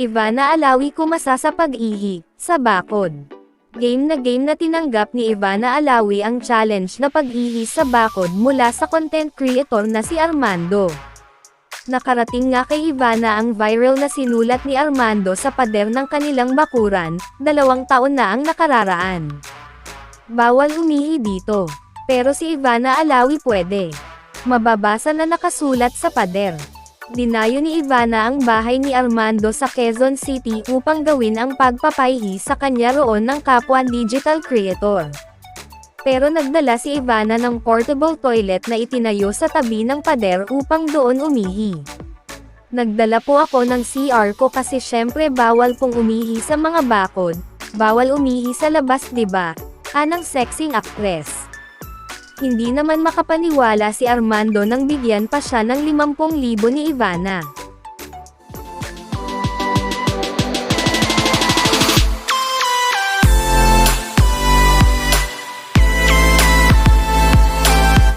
Ivana Alawi kumasa sa pag-ihi, sa bakod. Game na game na tinanggap ni Ivana Alawi ang challenge na pag-ihi sa bakod mula sa content creator na si Armando. Nakarating nga kay Ivana ang viral na sinulat ni Armando sa pader ng kanilang bakuran, dalawang taon na ang nakararaan. Bawal umihi dito. Pero si Ivana Alawi pwede. Mababasa na nakasulat sa pader. Dinayo ni Ivana ang bahay ni Armando sa Quezon City upang gawin ang pagpapaihi sa kanya roon ng kapwa digital creator. Pero nagdala si Ivana ng portable toilet na itinayo sa tabi ng pader upang doon umihi. Nagdala po ako ng CR ko kasi syempre bawal pong umihi sa mga bakod, bawal umihi sa labas ba? Anang sexing actress. Hindi naman makapaniwala si Armando nang bigyan pa siya ng 50,000 ni Ivana.